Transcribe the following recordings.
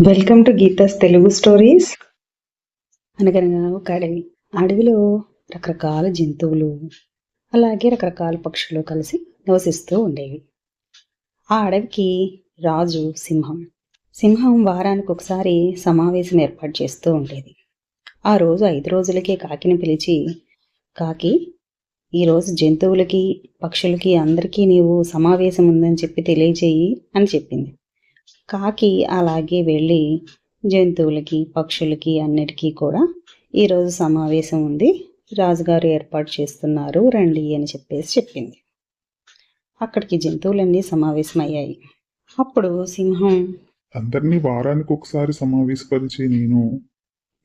Welcome to Geetha's Telugu stories అనగనగా ఒక అడవి. అడవిలో రకరకాల జంతువులు అలాగే రకరకాల పక్షులు కలిసి నివసిస్తూ ఉండేవి. ఆ అడవికి రాజు సింహం. సింహం వారానికి ఒకసారి సమావేశం ఏర్పాటు చేస్తూ ఉండేది. ఆ రోజు ఐదు రోజులకే కాకిని పిలిచి కాకి ఈరోజు జంతువులకి పక్షులకి అందరికీ నీవు సమావేశం ఉందని చెప్పి తెలియచేయి అని చెప్పింది. కాకి అలాగే వెళ్ళి జంతువులకి పక్షులకి అన్నిటికీ కూడా ఈరోజు సమావేశం ఉంది. రాజుగారు ఏర్పాటు చేస్తున్నారు. రండి అని చెప్పేసి చెప్పింది. అక్కడికి జంతువులన్నీ సమావేశమయ్యాయి. అప్పుడు సింహం అందరినీ వారానికి ఒకసారి సమావేశపరిచే నేను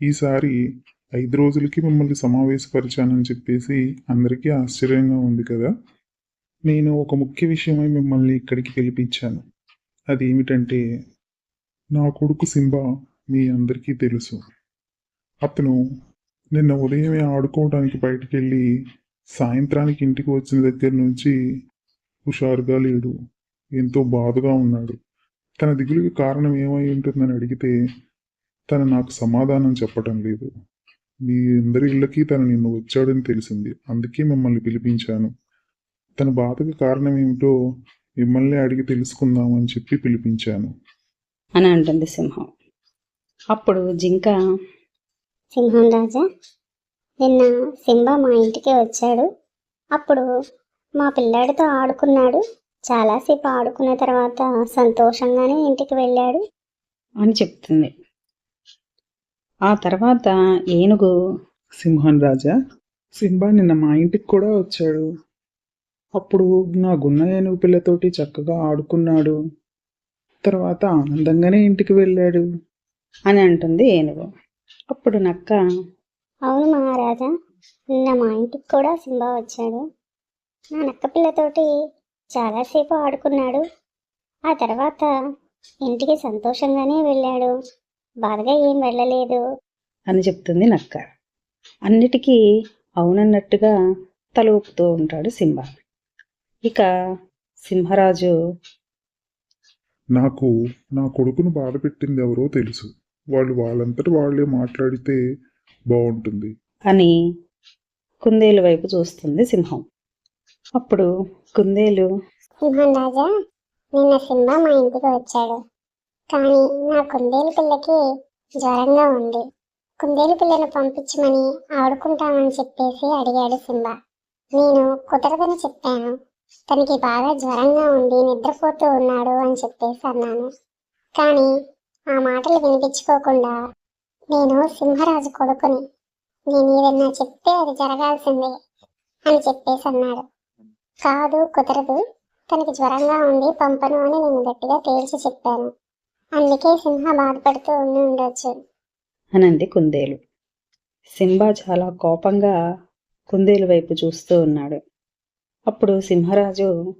ఈసారి ఐదు రోజులకి మిమ్మల్ని సమావేశపరిచానని చెప్పేసి అందరికీ ఆశ్చర్యంగా ఉంది కదా. నేను ఒక ముఖ్య విషయమై మిమ్మల్ని ఇక్కడికి పిలిపించాను. అది ఏమిటంటే నా కొడుకు సింబా మీ అందరికీ తెలుసు. అతను నిన్న ఉదయమే ఆడుకోవడానికి బయటికి వెళ్ళి సాయంత్రానికి ఇంటికి వచ్చిన దగ్గర నుంచి హుషారుగా లేడు. ఎంతో బాధగా ఉన్నాడు. తన దిగులుకి కారణం ఏమై ఉంటుందని అడిగితే తను నాకు సమాధానం చెప్పటం లేదు. మీ అందరి ఇళ్ళకి తను నిన్న వచ్చాడని తెలిసింది. అందుకే మిమ్మల్ని పిలిపించాను. తన బాధకు కారణం ఏమిటో మిమ్మల్ని అడిగి తెలుసుకుందామని చెప్పి పిలిపించాను. అని అంటుంది సింహం. అప్పుడు జింక సింహం రాజా నిన్న సింబా మా ఇంటికి వచ్చాడు. అప్పుడు మా పిల్లాడితో ఆడుకున్నాడు. చాలాసేపు ఆడుకున్న తర్వాత సంతోషంగానే ఇంటికి వెళ్ళాడు. అని చెప్తుంది. ఆ తర్వాత ఏనుగు సింహన్ రాజా సింబా నిన్న మా ఇంటికి కూడా వచ్చాడు. అప్పుడు నా గున్న ఏనుగు పిల్లతోటి చక్కగా ఆడుకున్నాడు. తర్వాత ఆనందంగానే ఇంటికి వెళ్ళాడు. అని అంటుంది ఏనుగు. అప్పుడు నక్క అవును మహారాజా నిన్న మా ఇంటికి కూడా సింబా వచ్చాడు. నా నక్క పిల్లతోటి చాలాసేపు ఆడుకున్నాడు. ఆ తర్వాత ఇంటికి సంతోషంగానే వెళ్ళాడు. బాధగా ఏం వెళ్ళలేదు. అని చెప్తుంది నక్క. అన్నిటికీ అవునన్నట్టుగా తల ఊపుతూ ఉంటాడు సింహ ఇక సింహరాజు. నాకు నా కొడుకును బాధ పెట్టింది ఎవరో తెలుసు. వాళ్ళు వాళ్ళంతటి వాళ్ళే మాట్లాడితే బాగుంటుంది అని కుందేలు వైపు చూస్తుంది సింహం. అప్పుడు కుందేలు సింహం రాజా నిన్న సింబా మా ఇంటికి వచ్చాడు. కానీ నా కుందేలు పిల్లకి జ్వరంగా ఉంది. కుందేలు పిల్లను పంపించమని ఆడుకుంటామని చెప్పేసి అడిగాడు సింబా నేను కుదరదని చెప్పాను. తనకి బాగా జ్వరంగా ఉంది నిద్రపోతూ ఉన్నాడు అని చెప్పేసి అన్నాను. కానీ ఆ మాటలు వినిపించుకోకుండా నేను సింహరాజు కొడుకుని నేను ఏదన్నా చెప్తే అది జరగాల్సిందే అని చెప్పేసి అన్నాడు. కాదు కుదరదు తనకి జ్వరంగా ఉంది పంపను అని నేను గట్టిగా తేల్చి చెప్పాను. అందుకే సింహ బాధపడుతూ ఉండి ఉండొచ్చు. అనంది కుందేలు. సింబా చాలా కోపంగా కుందేలు వైపు చూస్తూ ఉన్నాడు. అప్పుడు సింహరాజు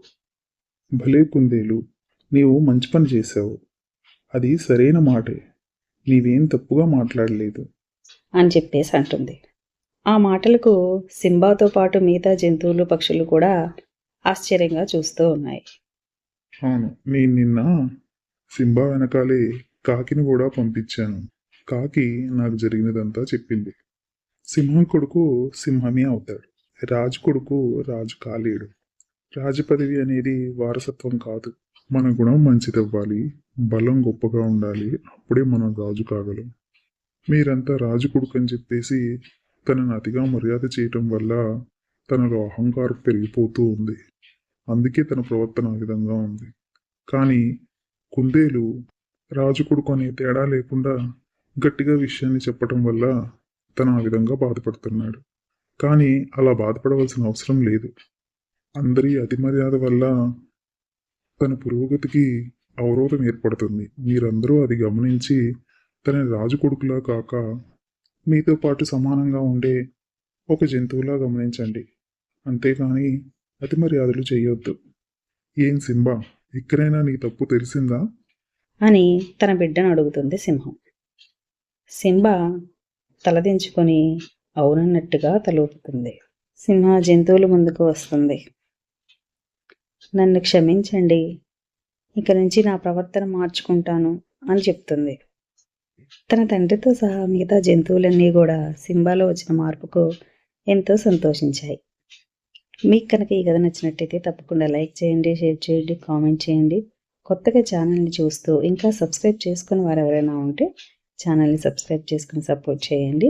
భలే కుందేలు నీవు మంచి పని చేశావు. అది సరైన మాటే. నీవేం తప్పుగా మాట్లాడలేదు. అని చెప్పేసి అంటుంది. ఆ మాటలకు సింబాతో పాటు మిగతా జంతువులు పక్షులు కూడా ఆశ్చర్యంగా చూస్తూ ఉన్నాయి. అవును నేను నిన్న సింబా వెనకాలే కాకిని కూడా పంపించాను. కాకి నాకు జరిగినదంతా చెప్పింది. సింహం కొడుకు సింహమే అవుతాడు. రాజు కొడుకు రాజు కాలేడు. రాజు పదవి అనేది వారసత్వం కాదు. మన గుణం మంచిదవ్వాలి. బలం గొప్పగా ఉండాలి. అప్పుడే మనం రాజు కాగలం. మీరంతా రాజు కొడుకు అని చెప్పేసి తనను అతిగా మర్యాద చేయటం వల్ల తనలో అహంకారం పెరిగిపోతూ ఉంది. అందుకే తన ప్రవర్తన ఆ విధంగా ఉంది. కానీ కుందేలు రాజు కొడుకు అనే తేడా లేకుండా గట్టిగా విషయాన్ని చెప్పటం వల్ల తను ఆ విధంగా బాధపడుతున్నాడు. కానీ అలా బాధపడవలసిన అవసరం లేదు. అందరి అతిమర్యాద వల్ల తన పురోగతికి అవరోధం ఏర్పడుతుంది. మీరందరూ అది గమనించి తన రాజు కొడుకులా కాక మీతో పాటు సమానంగా ఉండే ఒక జంతువులా గమనించండి. అంతేకాని అతిమర్యాదలు చేయొద్దు. ఏం సింబా? ఎక్కడైనా నీ తప్పు తెలిసిందా? అని తన బిడ్డను అడుగుతుంది సింహం. సింబా తలదించుకొని అవునన్నట్టుగా తలూపుతుంది. సింహ జంతువుల ముందుకు వస్తుంది. నన్ను క్షమించండి. ఇక నుంచి నా ప్రవర్తన మార్చుకుంటాను అని చెప్తుంది. తన తండ్రితో సహా మిగతా జంతువులన్నీ కూడా సింబాలో వచ్చిన మార్పుకు ఎంతో సంతోషించాయి. మీకు కనుక ఈ కథ నచ్చినట్టయితే తప్పకుండా లైక్ చేయండి షేర్ చేయండి కామెంట్ చేయండి. కొత్తగా ఛానల్ని చూస్తూ ఇంకా సబ్స్క్రైబ్ చేసుకుని వారు ఎవరైనా ఉంటే ఛానల్ని సబ్స్క్రైబ్ చేసుకుని సపోర్ట్ చేయండి.